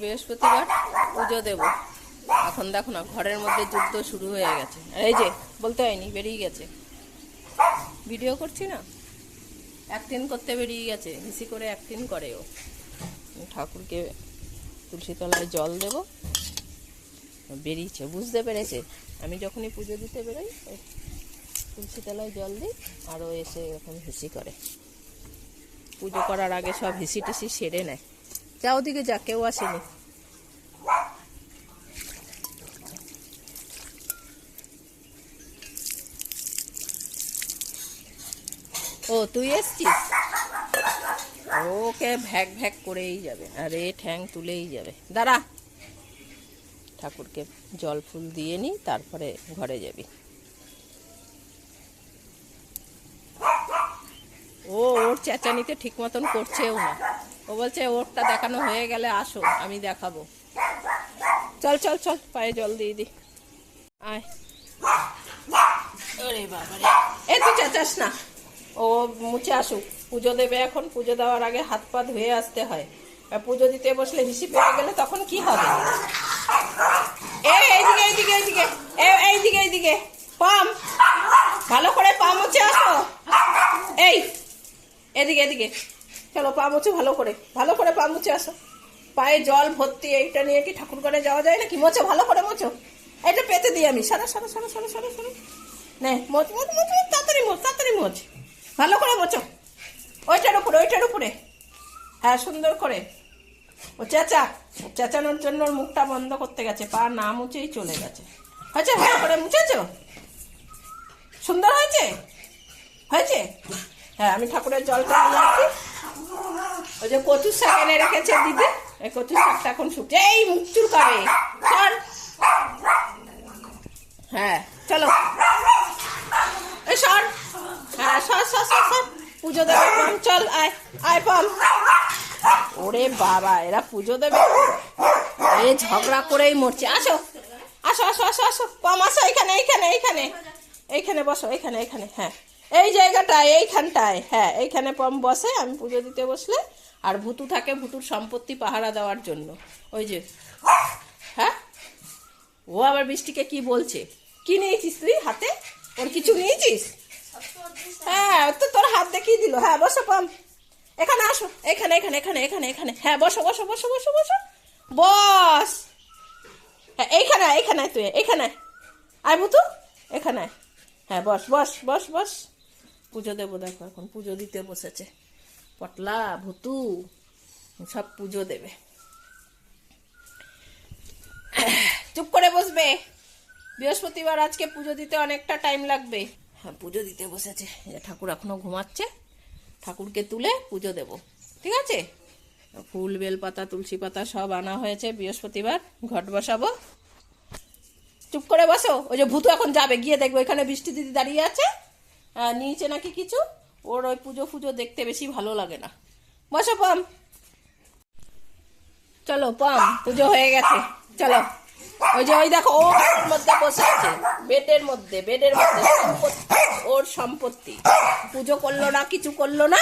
বৃহস্পতিবার পুজো দেব। এখন দেখো না, ঘরের মধ্যে যুদ্ধ শুরু হয়ে গেছে। এই যে, বলতে হয়নি, বেরিয়ে গেছে। ভিডিও করছি না? অ্যাক্টিং করতে বেরিয়ে গেছে, হিসি করে অ্যাক্টিং করে ও। ঠাকুরকে তুলসী তলায় জল দেব। বেরিয়েছে, বুঝতে পেরেছে? আমি যখনই পুজো দিতে বেরোই ওই তুলসী তলায় জল দিই আরও এসে এরকম হিসি করে। পুজো করার আগে সব হিসি টিসি সেরে নেয়। যা ওদিকে যা, কেউ আসেনি। ও, তুই এসছিস? ওকে ভ্যাক ভ্যাক করেই যাবে, আর এ ঠ্যাং তুলেই যাবে। দাঁড়া। ঠাকুরকে জল ফুল দিয়ে নি, তারপরে ঘরে যাবি। ও, ওর চেঁচানিতে ঠিক মতন করছেও না। ও বলছে ওরটা দেখানো হয়ে গেলে আসো আমি দেখাবো। চল চল চল পায়ে জল দিয়ে দি। আয়। ওরে বাবারে। এ তুই চেঁচাস না। ও মুছে আসুক। পুজো দেবে এখন পুজো দেওয়ার আগে হাত পা ধুয়ে আসতে হয়। আর পুজো দিতে বসলে হিসি পেয়ে গেলে তখন কি হবে? এইদিকে এইদিকে এইদিকে। এইদিকে এইদিকে। পাম। ভালো করে পা মুছে আসো। এই এদিকে এদিকে। চলো পা মুছে ভালো করে ভালো করে পা মুছে আসো। পায়ে জল ভর্তি এইটা নিয়ে কি ঠাকুর ঘরে যাওয়া যায় না কি মোছো ভালো করে মোছো। এটা পেতে দিই আমি। সারা সারা সারা সারা সারা সারা। নে মোচ মোচ মোচ মোচ, তাড়াতাড়ি মোচ তাড়াতাড়ি মোচ ভালো করে মোছো। ওইটার উপরে ওইটার উপরে। হ্যাঁ সুন্দর করে। ও চেঁচা। চেঁচানোর জন্য ওর মুখটা বন্ধ করতে গেছে। পা না মুছেই চলে গেছে। হয়েছে? ভালো করে মুছেছো? সুন্দর হয়েছে? হয়েছে? হ্যাঁ আমি ঠাকুরের জলটা নিয়ে আসি ওই যে কচুর শাক এনে রেখেছে দিদি, এই কচুর শাকটা এখন শুকছে এই মুখ চুলকাবে চল। হ্যাঁ চলো। এই সর। হ্যাঁ সর সর সর সর। পুজো দেবে চল, আয় আয় পাম ওরে বাবা, এরা পুজো দেবে? এ ঝগড়া করেই মরছে। আসো আসো আসো আসো আসো। পাম আসো এখানে এইখানে এইখানে এইখানে বসো এইখানে এখানে হ্যাঁ। এই জায়গাটায়, এইখানটায় হ্যাঁ এইখানে পম বসে, আমি পুজো দিতে বসলে আর ভুতু থাকে ভুতুর সম্পত্তি পাহারা দেওয়ার জন্য। ওই যে হ্যাঁ? ও আবার বৃষ্টিকে কি বলছে? কি নিয়েছিস তুই হাতে? ওর কিছু নিয়েছিস? হ্যাঁ তো তোর হাত দেখিয়ে দিল। হ্যাঁ বসো পাম এখানে আসো। এখানে এখানে এখানে এখানে এখানে। হ্যাঁ বসো বসো বসো বসো বসো। বস! হ্যাঁ এইখানে আয়, এইখানে তুই এইখানে আয়। আয় বুতু এখানে হ্যাঁ বস বস বস বস। পুজো দেবো দেখো এখন। পুজো দিতে বসেছে। পটলা, ভুতু, সব পুজো দেবে। চুপ করে বসবে। বৃহস্পতিবার আজকে পুজো দিতে অনেকটা টাইম লাগবে। হ্যাঁ পুজো দিতে বসেছে। ঠাকুর এখনও ঘুমাচ্ছে, ঠাকুরকে তুলে পুজো দেব। ঠিক আছে? ফুল, বেলপাতা, তুলসী পাতা সব আনা হয়েছে বৃহস্পতিবার। ঘট বসাবো। চুপ করে বসো। ওই যে ভূতু এখন যাবে, গিয়ে দেখব। এখানে বৃষ্টি দিদি দাঁড়িয়ে আছে। নিচে নাকি কিছু? ওর ওই পুজো ফুজো দেখতে বেশি ভালো লাগে না। বসো, পাম। চলো, পাম, পুজো হয়ে গেছে। চলো। ওই যে, ওই দেখো ও ঘরের মধ্যে বসে আছে। বেডের মধ্যে বেডের মধ্যে ওর সম্পত্তি। পুজো করল না, কিছু করল না,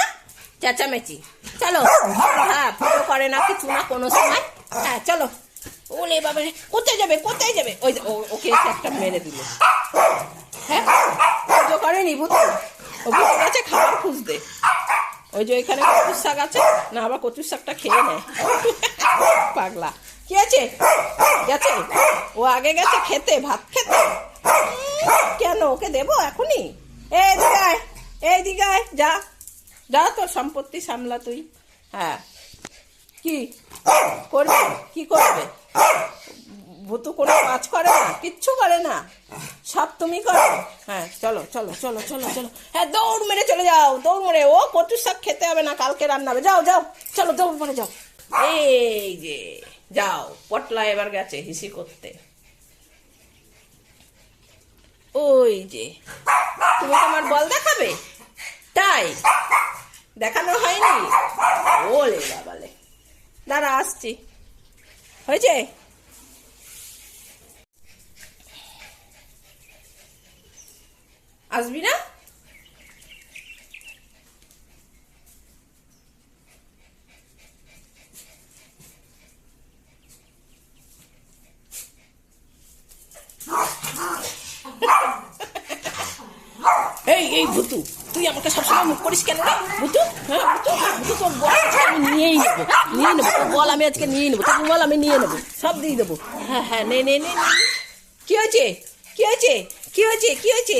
চেঁচামেচি। চলো হ্যাঁ পুজো করে না, কিছু না, কোনো সময়। হ্যাঁ চলো। ওলে বাবা কোথায় যাবে কোথায় যাবে? ওই ওকে একটা মেরে দিল। হ্যাঁ পুজো করেনি বুঝতো ও বুঝতে গেছে খাবার খুঁজতে। ওই যে ওইখানে কচুর শাক আছে, না আবার কচুর শাকটা খেয়ে নেয় পাগলা। কি আছে? গেছে ও আগে গেছে খেতে, ভাত খেতে। কেন? ওকে দেবো এখনই? এই দিগায় এই দিগায় যা। যা তোর সম্পত্তি সামলা তুই। হ্যাঁ। কি? করবে? কি করবে? ভূতু কোনো কাজ করে না, কিচ্ছু করে না। সব তুমি করো। হ্যাঁ চলো চলো চলো চলো চলো। হ্যাঁ দৌড় মেরে চলে যাও, দৌড় মেরে। ও কচুর শাক খেতে হবে না, কালকে রান্না হবে। যাও যাও, চলো, দৌড় মেরে যাও। এই যে, যাও, পটলা এবার গেছে হিসি করতে। ওই যে, তুমি তোমার বল দেখাবে? তাই, দেখানো হয়নি? ওলে বাবালে। দাঁড়া, আসছি। হয়েছে? আসবি না? এই ভুতু, তুই আমাকে সবসময় মুখ করিস কেন রে? হ্যাঁ ভুতু আমি নিয়েই নেব, নিয়ে নেব, তোর বল আমি আজকে নিয়ে নেব, তোর বল আমি নিয়ে নেব, সব দিয়ে দেবো। হ্যাঁ হ্যাঁ নে নে নে। কি হয়েছে? কি হয়েছে? কি হয়েছে? কি হয়েছে?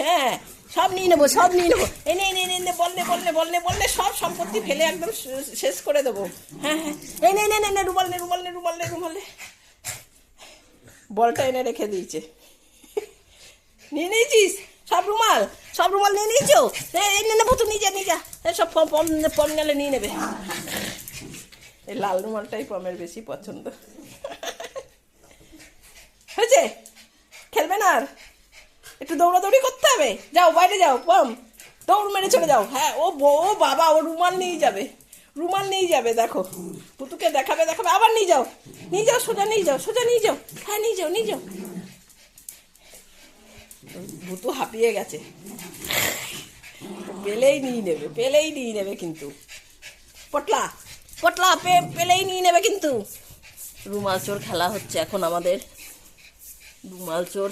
হ্যাঁ সব নিয়ে নেব, সব নিয়ে নেব। নে নে নে বললে বললে বললে বললে সব সম্পত্তি ফেলে একদম শেষ করে দেবো। হ্যাঁ হ্যাঁ। নে নে নে রুমাল নে রুমাল নে রুমাল নে রুমাল নে বলটা এনে রেখে দিয়েছে। নিয়ে নিয়েছিস? সব রুমাল? সব রুমাল নিয়ে নিয়েছো? এই নে নেব তো নিয়ে যা সব পম গেলে নিয়ে নেবে। এই লাল রুমালটাই পমের বেশি পছন্দ। হয়েছে? খেলবে না আর? একটু দৌড়াদৌড়ি করতে হবে। যাও, বাইরে যাও, পম। দৌড় মেরে চলে যাও। হ্যাঁ ও ও বাবা, ও রুমাল নিয়ে যাবে। রুমাল নিয়ে যাবে, দেখো। পুতুকে দেখাবে দেখাবে, আবার নিয়ে যাও। নিয়ে যাও, সোজা নিয়ে যাও, সোজা নিয়ে যাও। হ্যাঁ নিয়ে যাও নিয়ে যাও। ভুতু হাঁপিয়ে গেছে। পেলেই নিয়ে নেবে, পেলেই নিয়ে নেবে কিন্তু। পটলা পটলা পেলেই নিয়ে নেবে কিন্তু। রুমাল চোর খেলা হচ্ছে এখন আমাদের। রুমাল চোর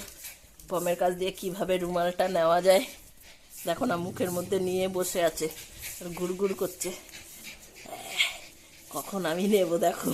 পমের কাছ দিয়ে কীভাবে রুমালটা নেওয়া যায়। দেখো না, মুখের মধ্যে নিয়ে বসে আছে। আর গুড় করছে। কখন আমি নেব দেখো।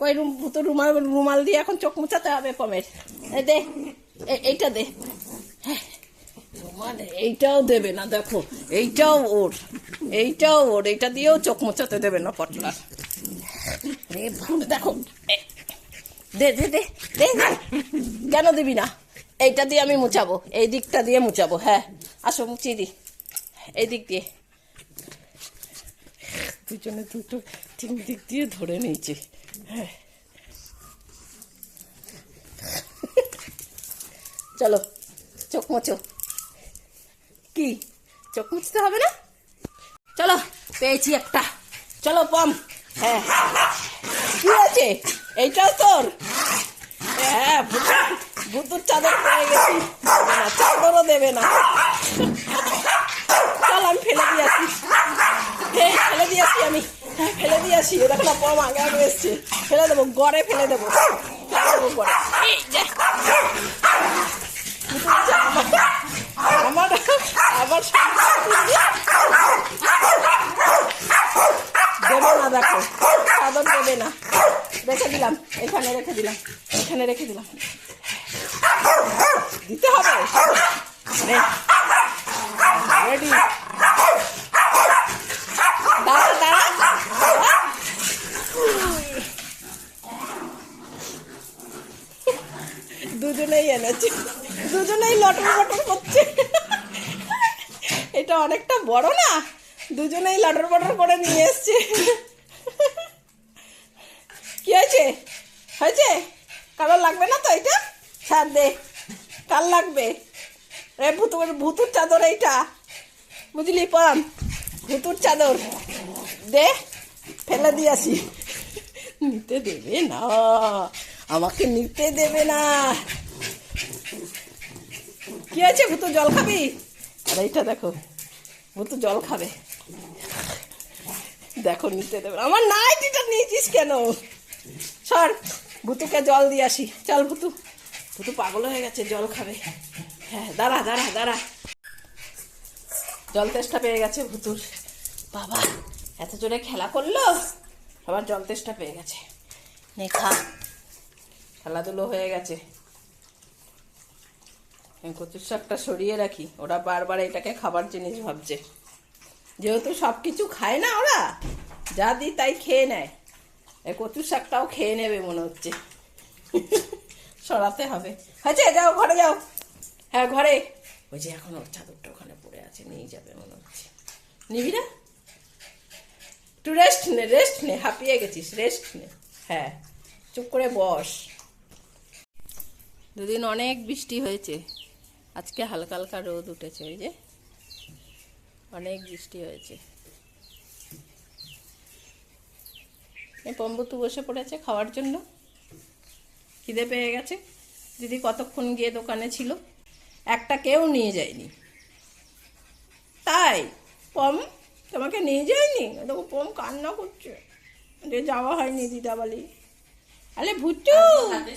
কই রুম তো রুমাল রুমাল দিয়ে এখন চোখ মুছাতে হবে এই দে এইটা দে। রুমাল এইটাও দেবে না, দেখো, এইটাও ওর এইটাও ওর, এইটা দিয়েও চোখ মোচাতে দেবে না পটলার দেখো দে দে দে দে। কেন দিবি না? এইটা দিয়ে আমি মুছাবো, এই দিকটা দিয়ে মুছাবো হ্যাঁ। আসো, মুছিয়ে দি। এই দিক দিয়ে। দুজনে দুটো তিন দিক দিয়ে ধরে নিয়েছে। চলো, চোখ মোছো। কি? চোখ মুছতে হবে না? চলো, পেয়েছি একটা। চলো, পম। হ্যাঁ। কি আছে? এইটাও তোর? হ্যাঁ ভূত- ভূতুর চাদর পেয়ে গেছি। চাদরও দেবে না। চল, আমি ফেলে দিয়ে আসি। হ্যাঁ ফেলে দিয়ে আসি আমি। ফেলে দিয়ে আসি দেখো না পম আগে আগে এসছে। ফেলে দেবো গড়ে ফেলে দেবো। দেবো গড়ে। আমার সম্পত্তি দেবে না দেখো। চাদর দেবে না। রেখে দিলাম এখানে রেখে দিলাম এখানে রে দিলাম। দিতে হবে। রেডি দাঁড়া দাঁড়া দাঁড়া। দুজনেই এনেছে। দুজনেই লটর বটর করছে। এটা অনেকটা বড় না? দুজনেই লটর বটর করে নিয়ে এসছে। কি হয়েছে? হয়েছে? কারোর লাগবে না তো এটা? ছাড় দে। কার লাগবে? রে ভুতুর ভুতুর চাদর এইটা। বুঝলি পাম ভুতুর চাদর। দে, ফেলে দিয়ে আসি। নিতে দেবে না। আমাকে নিতে দেবে না। কি আছে ভুতু জল খাবি? আর এইটা দেখো, ভুতু জল খাবে। দেখো, নিতে দেবে। আমার নাইটিটা নিয়েছিস কেন? সর, ভুতুকে জল দিয়ে আসি। চল ভুতু ভুতু পাগল হয়ে গেছে, জল খাবে। হ্যাঁ দাঁড়া দাঁড়া দাঁড়া। জল তেষ্টা পেয়ে গেছে ভুতুর। বাবা, এত জোরে খেলা করল? আবার জল তেষ্টা পেয়ে গেছে। নে, খা। খেলাধুলো হয়ে গেছে। কচুর শাকটা সরিয়ে রাখি। ওরা বারবার এটাকে খাবার জিনিস ভাবছে। যেহেতু সব কিছু খায় না ওরা, যা দিই তাই খেয়ে নেয়। এই কচুর শাকটাও খেয়ে নেবে মনে হচ্ছে। সরাতে হবে। হয়েছে যাও, ঘরে যাও। হ্যাঁ ঘরে। ওই যে এখন ওর চাদরটা ওখানে পড়ে আছে, নিয়ে যাবে মনে হচ্ছে। নিবি না? একটু রেস্ট নে রেস্ট নে, হাঁপিয়ে গেছিস রেস্ট নে। হ্যাঁ চুপ করে বস। দুদিন অনেক বৃষ্টি হয়েছে। আজকে হালকা হালকা রোদ উঠেছে ওই যে। অনেক বৃষ্টি হয়েছে। পম্বতু বসে পড়েছে খাওয়ার জন্য। খিদে পেয়ে গেছে। দিদি কতক্ষণ গিয়ে দোকানে ছিল? একটা কেউ নিয়ে যায়নি। তাই? পম তোমাকে নিয়ে যায়নি? দেখো পম কান্না করছে। যে যাওয়া হয়নি দিদাবালি আরে ভুট্টু!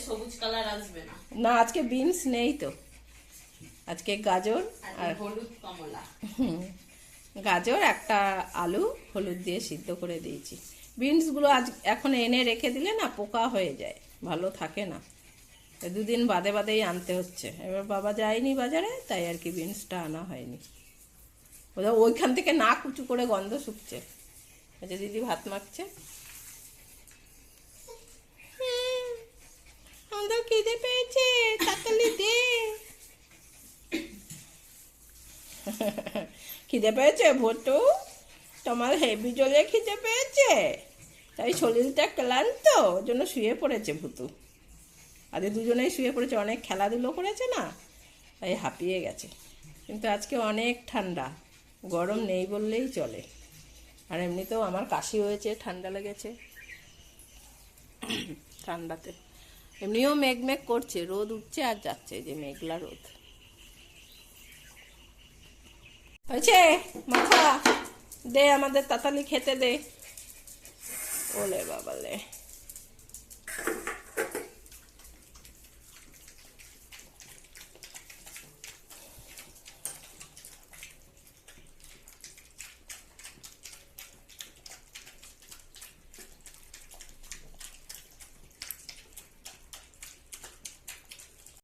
সবুজ কালার আসবে না। না আজকে বিনস নেই তো। আজকে গাজর আর হলুদ কমলা। গাজর একটা আলু হলুদ দিয়ে সিদ্ধ করে দিয়েছি। বিনসগুলো আজ এখন এনে রেখে দিলে না পোকা হয়ে যায় ভালো থাকে না। দুদিন বাদে বাদেই আনতে হচ্ছে। এবার বাবা যায়নি বাজারে তাই আর কি বিনসটা আনা হয়নি। ওদের ওইখান থেকে না কুচু করে গন্ধ শুকছে। যে দিদি ভাত মাখছে। আমাদের খিদে পেয়েছে তাড়াতাড়ি দে। খিদে পেয়েছে ভোটু তোমার হেভি জলে খিদে পেয়েছে? তাই শরীরটা ক্লান্ত জন্য শুয়ে পড়েছে ভুতু আজ দুজনেই শুয়ে পড়েছে, অনেক খেলাধুলো করেছে না? তাই হাঁপিয়ে গেছে। কিন্তু আজকে অনেক ঠান্ডা, গরম নেই বললেই চলে। আর এমনিতেও আমার কাশি হয়েছে, ঠান্ডা লেগেছে। ঠান্ডাতে। এমনিও মেঘ মেঘ করছে, রোদ উঠছে আর যাচ্ছে যে মেঘলা রোদ। হয়েছে মাথা দে আমাদের তাতালি খেতে দে। ওলে বাবালে।